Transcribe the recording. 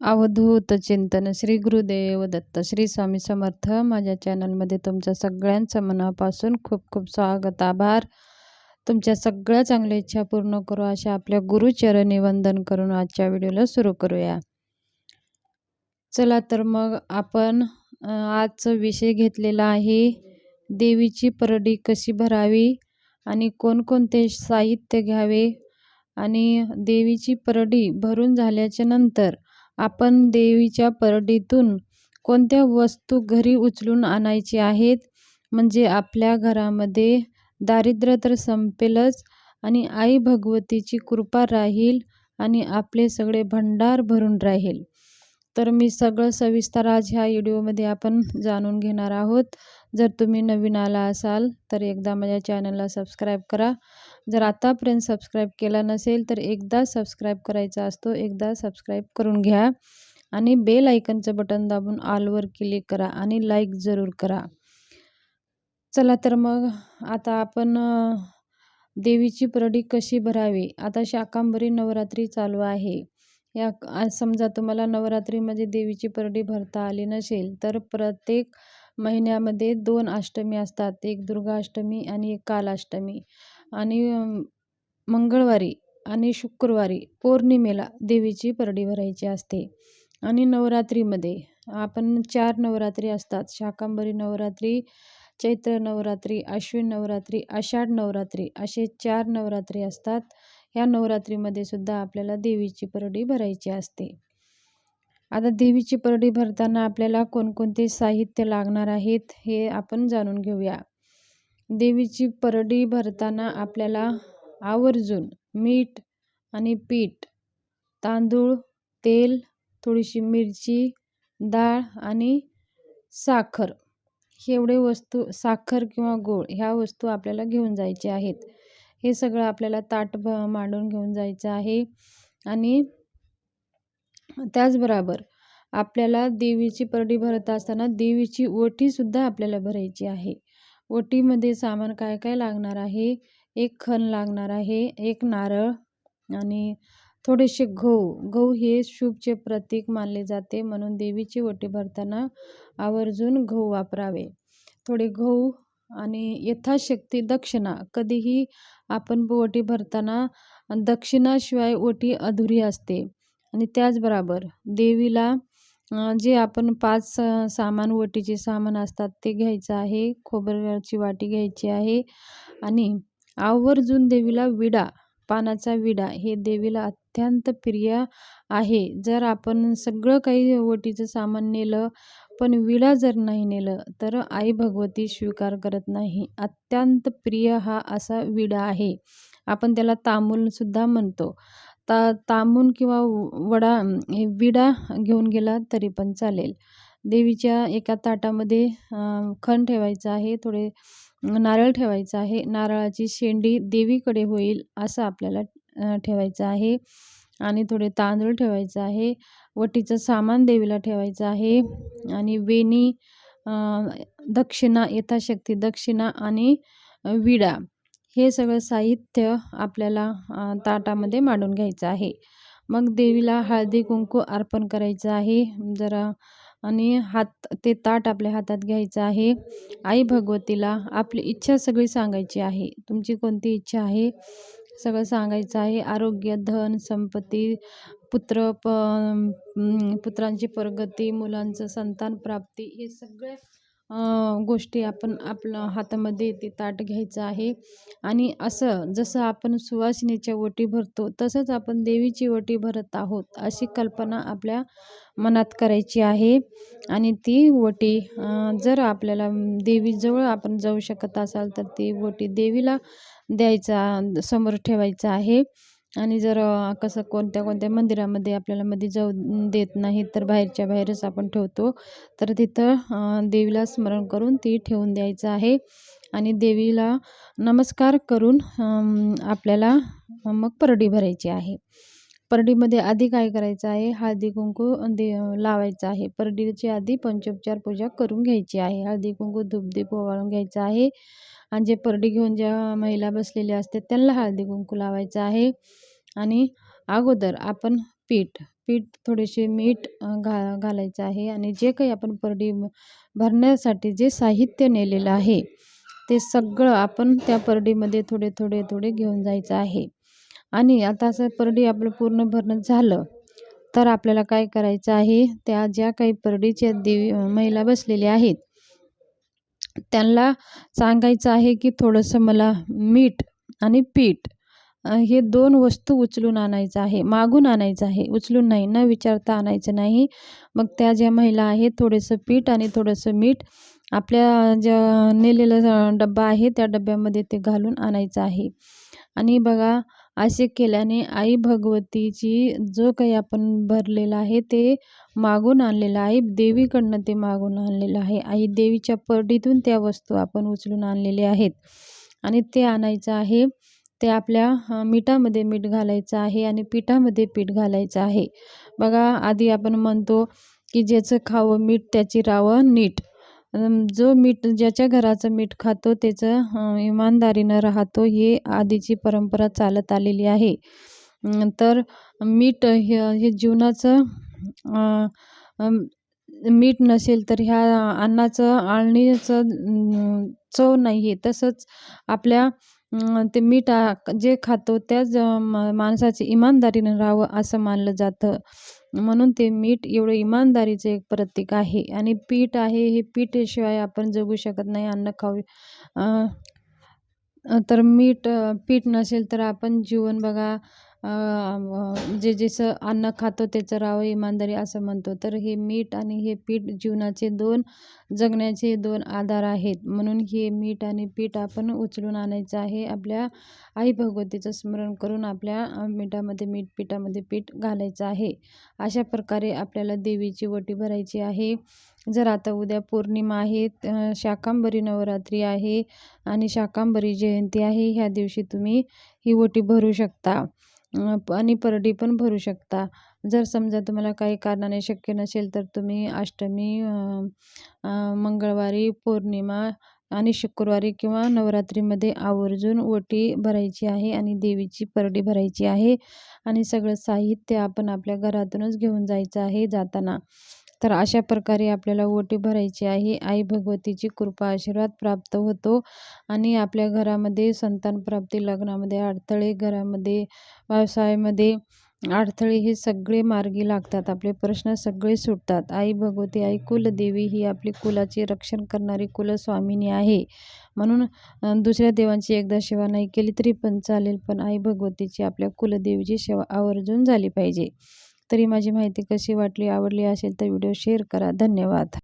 अवधूत चिंतन श्री गुरुदेव दत्त श्री स्वामी समर्थ. माझ्या चॅनलमध्ये तुमच्या सगळ्यांचं मनापासून खूप खूप स्वागत आभार. तुमच्या सगळ्या चांगल्या इच्छा पूर्ण करू अशा आपल्या गुरुचरणी वंदन करून आजच्या व्हिडिओला सुरू करूया. चला तर मग आपण आजचा विषय घेतलेला आहे देवीची परडी कशी भरावी आणि कोणकोणते साहित्य घ्यावे आणि देवीची परडी भरून झाल्याच्यानंतर आपण देवीच्या परडीतून कोणत्या वस्तू घरी उचलून आणायची आहेत? म्हणजे आपल्या घरामध्ये दारिद्र्य तर संपेलच आणि आई भगवतीची कृपा राहील आणि आपले सगळे भंडार भरून राहील. तर मी सगळं सविस्तर आज ह्या व्हिडिओमध्ये आपण जाणून घेणार आहोत. जर तुम्ही नवीन आला असाल तर एकदा माझ्या चॅनलला सबस्क्राईब करा. जर आतापर्यंत सबस्क्राईब केला नसेल तर एकदा सबस्क्राईब करायचा असतो एकदा सबस्क्राईब करून घ्या. आणि बेल आयकनचं बटन दाबून ऑलवर क्लिक करा आणि लाईक जरूर करा. चला तर मग आता आपण देवीची परडी कशी भरावी? आता शाकांबरी नवरात्री चालू आहे. या समजा तुम्हाला नवरात्रीमध्ये देवीची परडी भरता आली नसेल तर प्रत्येक महिन्यामध्ये दोन अष्टमी असतात. एक दुर्गाष्टमी आणि एक कालाष्टमी. आणि मंगळवारी आणि शुक्रवारी पौर्णिमेला देवीची परडी भरायची असते. आणि नवरात्रीमध्ये आपण चार नवरात्री असतात. शाकांबरी नवरात्री चैत्र नवरात्री अश्विन नवरात्री आषाढ नवरात्री असे चार नवरात्री असतात. ह्या नवरात्रीमध्ये सुद्धा आपल्याला देवीची परडी भरायची असते. आता देवीची परडी भरताना आपल्याला कोणकोणते साहित्य लागणार आहेत हे आपण जाणून घेऊया. देवीची परडी भरताना आपल्याला आवर्जून मीठ आणि पीठ तांदूळ तेल थोडीशी मिरची डाळ आणि साखर एवढे वस्तू साखर किंवा गोळ ह्या वस्तू आपल्याला घेऊन जायचे आहेत. हे सगळं आपल्याला ताट भ मांडून घेऊन जायचं आहे. आणि त्याचबरोबर आपल्याला देवीची परडी भरत असताना देवीची ओटीसुद्धा आपल्याला भरायची आहे. ओटीमध्ये सामान काय काय लागणार आहे? एक खण लागणार आहे एक नारळ आणि थोडेसे गहू. गहू हे शुभचे प्रतीक मानले जाते म्हणून देवीची ओटी भरताना आवर्जून गहू वापरावे. थोडे गहू आणि यथाशक्ती दक्षिणा. कधीही आपण ओटी भरताना दक्षिणाशिवाय ओटी अधुरी असते. आणि त्याचबरोबर देवीला जे आपण पाच सामान ओटीचे सामान असतात ते घ्यायचं आहे. खोबऱ्याची वाटी घ्यायची आहे. आणि आवर्जून देवीला विडा पानाचा विडा हे देवीला अत्यंत प्रिय आहे. जर आपण सगळं काही ओटीचं सामान नेलं पण विडा जर नाही नेलं तर आई भगवती स्वीकार करत नाही. अत्यंत प्रिय हा असा विडा आहे. आपण त्याला तांबूलसुद्धा म्हणतो. ता तांबून किंवा वडा विडा घेऊन गेला तरी पण चालेल. देवीच्या एका ताटामध्ये खण ठेवायचं आहे थोडे नारळ ठेवायचं आहे. नारळाची शेंडी देवीकडे होईल असं आपल्याला ठेवायचं आहे. आणि थोडे तांदूळ ठेवायचं आहे. वटीचं सामान देवीला ठेवायचं आहे. आणि वेणी दक्षिणा यथाशक्ती दक्षिणा आणि विडा हे सगळं साहित्य आपल्याला ताटामध्ये मांडून घ्यायचं आहे. मग देवीला हळदी कुंकू अर्पण करायचं आहे. जरा आणि हात ते ताट आपल्या हातात घ्यायचं आहे. आई भगवतीला आपली इच्छा सगळी सांगायची आहे. तुमची कोणती इच्छा आहे? सगळं सांगायचं आहे. आरोग्य धन संपत्ती पुत्र प पुत्रांची प्रगती मुलांचं संतान प्राप्ती हे सगळे गोष्टी आपण आपलं हातामध्ये ते ताट घ्यायचं आहे. आणि असं जसं आपण सुवासिनीच्या ओटी भरतो तसंच आपण देवीची ओटी भरत आहोत अशी कल्पना आपल्या मनात करायची आहे. आणि ती ओटी जर आपल्याला देवीजवळ आपण जाऊ शकत असाल तर ती ओटी देवीला द्यायचा समोर ठेवायचा आहे. आणि जर कसं कोणत्या कोणत्या मंदिरामध्ये आपल्याला मध्ये जाऊ देत नाही तर बाहेरच्या बाहेरच आपण ठेवतो. तर तिथं देवीला स्मरण करून ती ठेवून द्यायचं आहे. आणि देवीला नमस्कार करून आपल्याला मग परडी भरायची आहे. परडीमध्ये आधी काय करायचं आहे? हळदी कुंकू दे लावायचं आहे. परडीची आधी पंचोपचार पूजा करून घ्यायची आहे. हळदी कुंकू धूपदीप ओवाळून घ्यायचं आहे. आणि जे परडी घेऊन ज्या महिला बसलेल्या असतात त्यांना हळदी कुंकू लावायचं आहे. आणि अगोदर आपण पीठ पीठ थोडेसे मीठ घा घालायचं आहे. आणि जे काही आपण परडी भरण्यासाठी जे साहित्य नेलेलं आहे ते सगळं आपण त्या परडीमध्ये थोडे थोडे थोडे घेऊन जायचं आहे. आणि आता असं परडी आपलं पूर्ण भरणं झालं तर आपल्याला काय करायचं आहे? त्या ज्या काही परडीच्या देवी महिला बसलेल्या आहेत त्यांना सांगायचं आहे की थोडंसं मला मीठ आणि पीठ हे दोन वस्तू उचलून आणायचं आहे मागून आणायचं आहे. उचलून नाही न विचारता आणायचं नाही. मग त्या ज्या महिला आहेत थोडंसं पीठ आणि थोडंसं मीठ आपल्या ज्या नेलेलं डब्बा आहे त्या डब्यामध्ये ते घालून आणायचं आहे. आणि बघा असे केल्याने आई भगवतीची जो काही आपण भरलेलं आहे ते मागून आणलेलं आहे. देवीकडनं ते मागून आणलेलं आहे. आई देवीच्या पडीतून त्या वस्तू आपण उचलून आणलेल्या आहेत. आणि ते आणायचं आहे. ते आपल्या मिठामध्ये मीठ घालायचं आहे आणि पिठामध्ये पीठ घालायचं आहे. बघा आधी आपण म्हणतो की ज्याचं खावं मीठ त्याची रावं नीट. जो मीठ ज्याच्या घराचं मीठ खातो त्याचं इमानदारीनं राहतो हे आधीची परंपरा चालत आलेली आहे. तर मीठ हे हे जीवनाचं मीठ नसेल तर ह्या अन्नाचं आळणीचं चव नाही आहे तसंच आपल्या ते मीठ जे खातो त्याच माणसाची इमानदारीनं राहावं असं मानलं जातं. म्हणून ते मीठ एवढं इमानदारीचं एक प्रतीक आहे. आणि पीठ आहे हे पीठशिवाय आपण जगू शकत नाही अन्न खाऊ तर मीठ पीठ नसेल तर आपण जीवन बघा जे जसं अन्न खातो त्याचं राव इमानदारी असं म्हणतो. तर हे मीठ आणि हे पीठ जीवनाचे दोन जगण्याचे दोन आधार आहेत. म्हणून हे मीठ आणि पीठ आपण उचलून आणायचं आहे. आपल्या आई भगवतीचं स्मरण करून आपल्या मिठामध्ये मीठ पिठामध्ये पीठ घालायचं आहे. अशा प्रकारे आपल्याला देवीची वटी भरायची आहे. जर आता उद्या पौर्णिमा आहे शाकांबरी नवरात्री आहे आणि शाकांबरी जयंती आहे ह्या दिवशी तुम्ही ही ओटी भरू शकता. आणि परडी पण भरू शकता. जर समजा तुम्हाला काही कारणाने शक्य नसेल तर तुम्ही अष्टमी मंगळवारी पौर्णिमा आणि शुक्रवारी किंवा नवरात्रीमध्ये आवर्जून ओटी भरायची आहे आणि देवीची परडी भरायची आहे. आणि सगळं साहित्य आपण आपल्या घरातूनच घेऊन जायचं आहे जाताना. तर अशा प्रकारे आपल्याला ओटी भरायची आहे. आई भगवतीची कृपा आशीर्वाद प्राप्त होतो आणि आपल्या घरामध्ये संतान प्राप्ती लग्नामध्ये अडथळे घरामध्ये व्यवसायामध्ये अडथळे हे सगळे मार्गी लागतात. आपले प्रश्न सगळे सुटतात. आई भगवती आई कुलदेवी ही आपली कुलाचे रक्षण करणारी कुलस्वामिनी आहे. म्हणून दुसऱ्या देवांची एकदा सेवा नाही केली तरी पण चालेल. पण आई भगवतीची आपल्या कुलदेवीची सेवा आवर्जून झाली पाहिजे. तरी माझी माहिती कशी वाटली आवडली असेल तर व्हिडिओ शेअर करा. धन्यवाद.